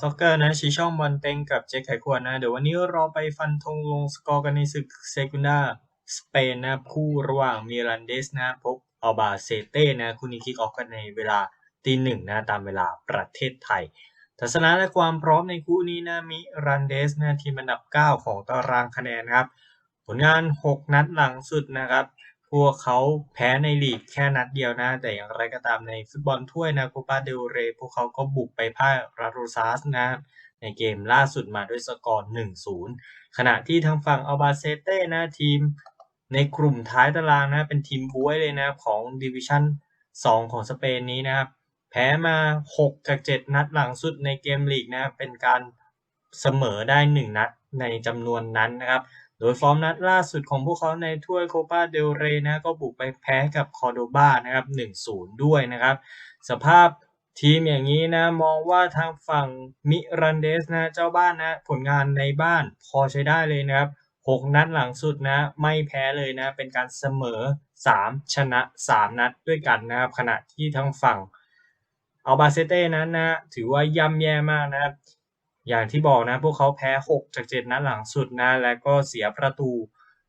ซ็อกเกอร์นะชี้ช่องบอลเต็งกับเจ๊ไขควรนะ เดี๋ยววันนี้เราไปฟันธงลงสกอร์กันในศึกเซกุนดาสเปนนะคู่ระหว่างมิรันเดสนะพบอัลบาเซเต้นะคู่นี้คิกออฟกันในเวลาตีหนึ่งนะตามเวลาประเทศไทยทัศนะและความพร้อมในคู่นี้นะมิรันเดสนะทีมอันดับ 9 ของตารางคะแนนครับ ผลงาน 6 นัดหลังสุดนะครับ พวกเขาแพ้ในลีกแค่นัดเดียวนะ แต่อย่างไรก็ตามในฟุตบอลถ้วยนะโคปาเดลเรพวกเขาก็บุกไปพ่ายราโรซาสนะ ในเกมล่าสุดมาด้วยสกอร์ 1-0 ขณะที่ทางฝั่งอัลบาเซเต้นะทีมในกลุ่มท้ายตารางนะเป็นทีมบ้วยเลยนะของดิวิชั่น 2 ของสเปนนี้นะครับ แพ้มา 6 จาก 7 นัดหลังสุดในเกมลีกนะเป็นการเสมอได้ 1 นัดในจำนวนนั้นนะครับ โดยฟอร์มนัดล่าสุดของพวกเขาในถ้วยโคปาเดลเรนะก็บุกไปแพ้กับคอร์โดบานะครับ 1-0 ด้วยนะครับ สภาพทีมอย่างนี้นะมองว่าทางฝั่งมิรันเดสนะเจ้าบ้านนะผลงานในบ้านพอใช้ได้เลยนะครับ 6 นัดหลังสุดนะ ไม่แพ้เลยนะ เป็นการเสมอ 3 ชนะ 3 นัดด้วยกันนะครับ ขณะที่ทางฝั่งอัลบาเซเต้นั้นนะ ถือว่าย่ำแย่มากนะครับ อย่างที่บอกนะพวกเขาแพ้ 6 จาก 7 นัดหลังสุดนะ และก็เสียประตู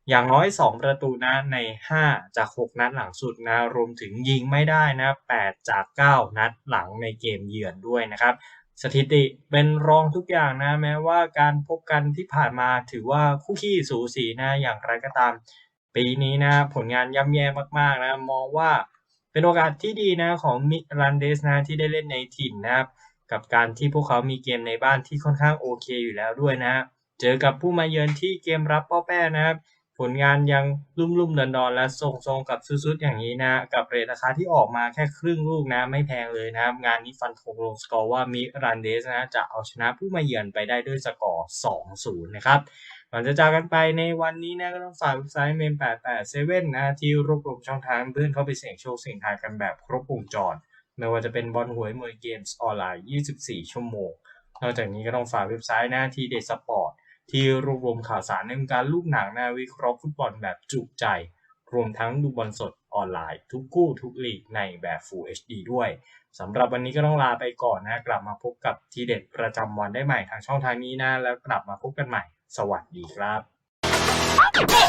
อย่างน้อย 2 ประตูนะใน 5 จาก 6 นัดหลังสุดนะ รวมถึงยิงไม่ได้นะ 8 จาก 9 นัดหลังในเกมเยือนด้วยนะครับ สถิติเป็นรองทุกอย่างนะ แม้ว่าการพบกันที่ผ่านมาถือว่าคู่ขี้สูสีนะ อย่างไรก็ตาม ปีนี้นะ ผลงานย่ำแย่มากๆนะ มองว่าเป็นโอกาสที่ดีนะของมิรันเดสนะที่ได้เล่นในถิ่นนะครับ กับการที่พวกเขามีเกมในบ้านที่ค่อนข้างโอเคอยู่แล้วด้วยนะเจอกับผู้มาเยือนที่เกมรับป้อแป้นะครับผลงานยังลุ่มๆดอนๆและทรงๆกับซุดๆอย่างนี้นะ กับเรทราคาที่ออกมาแค่ครึ่งลูกนะ ไม่แพงเลยนะครับ งานนี้ฟันธงลงสกอร์ว่ามิรันเดสนะ จะเอาชนะผู้มาเยือนไปได้ด้วยสกอร์ 2-0 นะครับก่อนจะจากกันไปในวันนี้นะก็ต้องฝากเว็บไซต์เมม887นะ ที่รวบรวมช่องทางเพื่อนเข้าไปเสี่ยงโชคเสี่ยงทายกันแบบครบวงจร ไม่ว่าจะเป็นบอลหวยมวยเกมส์ออนไลน์ 24 ชั่วโมง นอกจากนี้ก็ต้องฝากเว็บไซต์หน้าที่เดสปอร์ตที่รวบรวมข่าวสารในวงการลูกหนังนะวิเคราะห์ฟุตบอลแบบจุใจ รวมทั้งดูบอลสดออนไลน์ ทุกคู่ทุกลีกในแบบ Full HD ด้วยสำหรับวันนี้ก็ต้องลาไปก่อนนะ กลับมาพบกับทีเด็ดประจำวันได้ใหม่ทางช่องทางนี้นะ แล้วกลับมาพบกันใหม่ สวัสดีครับ